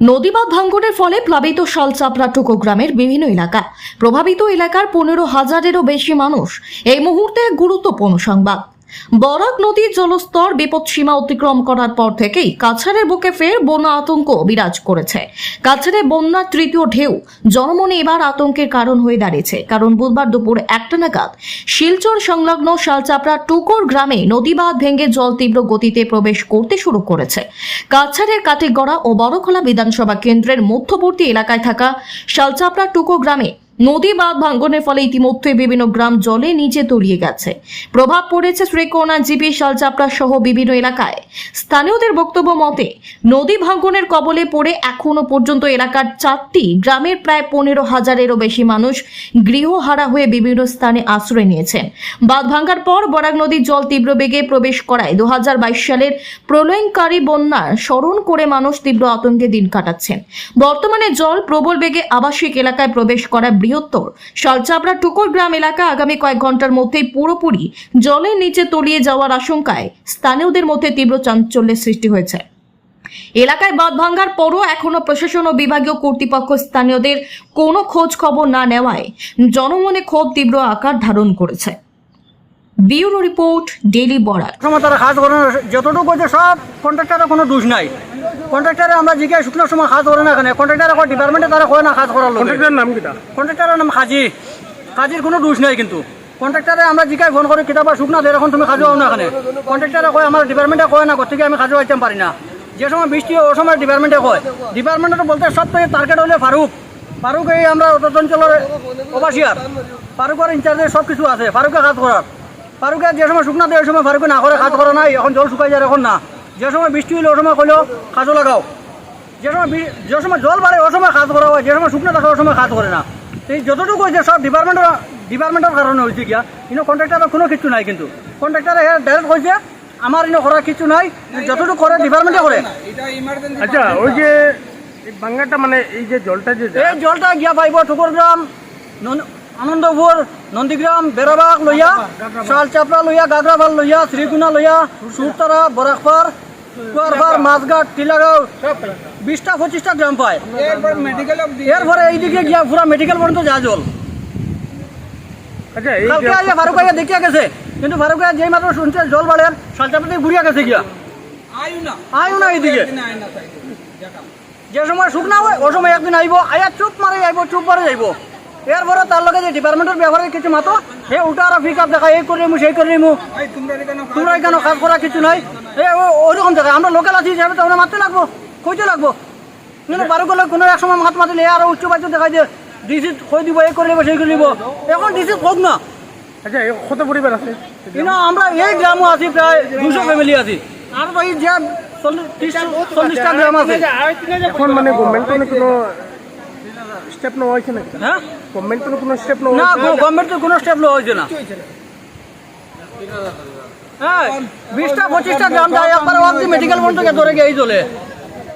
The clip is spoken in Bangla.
নদীবাদ ভাঙ্গনের ফলে প্লাবিত শালচাপড়া টুকো গ্রামের বিভিন্ন এলাকা। প্রভাবিত এলাকার পনেরো হাজারেরও বেশি মানুষ এই মুহূর্তে গুরুত্বপূর্ণ সংবাদ। বরাক নদীর জলস্তর বিপদসীমা অতিক্রম করার পর থেকেই কাছাড়ের বুকে ফের বন্যা আতঙ্ক বিরাজ করেছে। কাছাড়ে বন্যার তৃতীয় ঢেউ জনমনে এবার আতঙ্কের কারণ হয়ে দাঁড়িয়েছে। কারণ বুধবার দুপুর একটা নাগাদ শিলচর সংলগ্ন শালচাপড়া টুকোর গ্রামে নদীবাঁধ ভেঙে জল তীব্র গতিতে প্রবেশ করতে শুরু করেছে। কাছাড়ের কাটিগড়া ও বড়খোলা বিধানসভা কেন্দ্রের মধ্যবর্তী এলাকায় থাকা শালচাপড়া টুকো গ্রামে নদী বাঁধ ভাঙ্গনের ফলে ইতিমধ্যে বিভিন্ন গ্রাম জলে নিচে তলিয়ে গেছে। প্রভাব পড়েছে শ্রীকোনা, জিপি, শালচাপড়া সহ বিভিন্ন এলাকায়। স্থানীয়দের বক্তব্য মতে, নদী ভাঙ্গনের কবলে পড়ে এখনও পর্যন্ত এলাকার চারটি গ্রামের প্রায় পনেরো হাজারেরও বেশি মানুষ গৃহহারা হয়ে বিভিন্ন স্থানে আশ্রয় নিয়েছেন। বাঁধ ভাঙ্গার পর বরাক নদীর জল তীব্র বেগে প্রবেশ করায় দু হাজার বাইশ সালের প্রলয়ঙ্কারী বন্যা স্মরণ করে মানুষ তীব্র আতঙ্কে দিন কাটাচ্ছেন। বর্তমানে জল প্রবল বেগে আবাসিক এলাকায় প্রবেশ করা বৃহত্তর। শালচাপড়া টুকুর গ্রাম এলাকা আগামী কয়েক ঘণ্টার মধ্যেই পুরোপুরি জলের নিচে তলিয়ে যাওয়ার আশঙ্কায় স্থানীয়দের মধ্যে তীব্র চাঞ্চল্যের সৃষ্টি হয়েছে। এলাকায় বাঁধ ভাঙ্গার পরও এখনও প্রশাসন ও বিভাগীয় কর্তৃপক্ষ স্থানীয়দের কোনো খোঁজ খবর না নেওয়ায় জনমনে ক্ষোভ তীব্র আকার ধারণ করেছে। ব্যুরো রিপোর্ট বরাক সময় তারা কাজ করে যতটুকু সব কন্ট্রাক্টারের কোনো দোষ নাই। কন্ট্রাক্টারে আমরা জিজ্ঞাসা শুকনোর সময় কাজ করে না এখানে কন্ট্রাক্টারে কয় ডিপার্টমেন্টে তারা কয় না কাজ করার লোক কন্ট্রাক্টরের নাম কিটা কন্ট্রাক্টারের নাম কাজী কাজীর কোনো দোষ নাই কিন্তু। কন্ট্রাক্টারে আমরা জিজ্ঞাসা ফোন করে কিতাবা শুকনা দিয়ে এখন তুমি কাজও হও না এখানে কন্ট্রাক্টারে কয় আমার ডিপার্টমেন্টে কয় না কোথেকে আমি কাজও আইতে পারি না। যে সময় বৃষ্টি হয় ওই সময় ডিপার্টমেন্টে কয়। ডিপার্টমেন্টে বলতে সব থেকে টার্গেট হলে ফারুক। ফারুক এই আমরা অঞ্চলের ওবাসিয়ার। ফারুকের ইনচার্জে সব কিছু আছে ফারুকে কাজ করার। ফারুকে যে সময় শুকনা দেয় ওই সময় ফারুকে না করে কাজ করা নাই এখন জল শুকাই যায় এখন না। যে সময় বৃষ্টি হইলে ওই সময় কইলেও কাজও লাগাও। যে সময় যে সময় জল বাড়ে ওই সময় কাজ করা হয়। যে সময় শুকনো থাকে ওই সময় কাজ করে না। এই যতটুকু হয়েছে সব ডিপার্টমেন্টের ডিপার্টমেন্টের কারণে হয়েছে গিয়া। কিন্তু কন্ট্রাক্টারের কোনো কিছু নাই কিন্তু। কন্ট্রাক্টারে ডাইরেক্ট কইছে আমার ইনো করার কিছু নাই। যতটুকু করে ডিপার্টমেন্টে করে। আচ্ছা ওই যে বাঙ্গাটা মানে এই যে জলটা যে এই জলটা গিয়া পাইব ঠুকুরগ্রাম নন- আনন্দপুর নন্দীগ্রাম বেড়াবাগ লইয়া শালচাপড়া লইয়া গাগরাভাল লইয়া শ্রীগুনা লইয়া সুরতারা বরাকপার কুয়ারপার মাছঘাট টিলাগাঁও বিশটা পঁচিশটা গ্রাম পায়। এরপরে এইদিকে গিয়া পুরা মেডিকেল পর্যন্ত যা জল। আচ্ছা কালকে যে আইয়া ফারুক আইয়া দেখিয়া গেছে। কিন্তু ফারুক আইয়া যেই মাত্র শুনছে জল বাড়ে শালচাপড়া ঘুরিয়া গেছে গিয়া। আয়ু না। এইদিকে। যে সময় শুকনা হয় ওই সময় একদিন আইব আয়া চুপ মারে আইব চুপ মারে যাইব। এরপরে তার লগে যে ডিপার্টমেন্টের ব্যাপারে কিছু মাতো হে উল্টা আর পিক আপ দেখা এই করে মু সেই করে মু তোমরা কেন কাজ করা কিছু নাই। ও- ওইরকম জায়গায়। আমরা লোকাল আছি হিসাবে তো আমরা মারতে লাগবো। কইতে লাগবো। কিন্তু বারো করলে কোনো এক সময় মাত মাতিলে আর উচ্চ বাচ্চ দেখাই যে ডিসি কই দিব এই করে দিব সেই করে দিব এখন ডিসি হোক না। আচ্ছা কত পরিবার আছে? কিন্তু আমরা এই গ্রামও আছি প্রায় দুশো ফ্যামিলি আছি। আর তো এই যে চল্লিশটা গ্রাম আছে। এখন মানে গভর্নমেন্ট কোনো কোনো স্টেপ নেওয়া হয়েছে নাকি? হ্যাঁ? গভর্নমেন্ট কোনো কোনো স্টেপ নেওয়া না হয়েছে? গভর্নমেন্ট কোনো স্টেপ নেওয়া হয়েছে না। হ্যাঁ বিশটা পঁচিশটা গ্রাম যায় একবার অবধি মেডিকেল পর্যন্ত ধরে গিয়ে এই চলে